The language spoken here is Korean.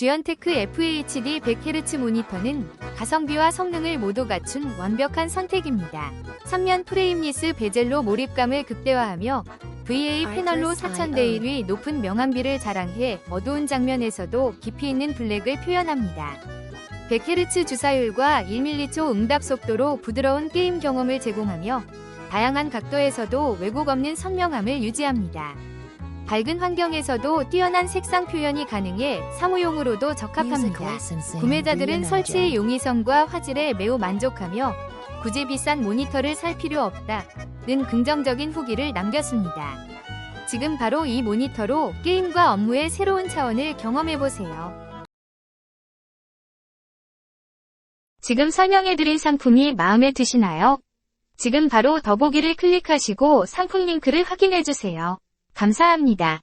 쥐언테크 FHD 100Hz 모니터는 가성비와 성능을 모두 갖춘 완벽한 선택입니다. 3면 프레임리스 베젤로 몰입감을 극대화하며 VA 패널로 4000대 1위 높은 명암비를 자랑해 어두운 장면에서도 깊이 있는 블랙을 표현합니다. 100Hz 주사율과 1m초 응답 속도로 부드러운 게임 경험을 제공하며 다양한 각도에서도 왜곡 없는 선명함을 유지합니다. 밝은 환경에서도 뛰어난 색상 표현이 가능해 사무용으로도 적합합니다. 구매자들은 설치의 용이성과 화질에 매우 만족하며 굳이 비싼 모니터를 살 필요 없다 는 긍정적인 후기를 남겼습니다. 지금 바로 이 모니터로 게임과 업무의 새로운 차원을 경험해보세요. 지금 설명해드린 상품이 마음에 드시나요? 지금 바로 더보기를 클릭하시고 상품 링크를 확인해주세요. 감사합니다.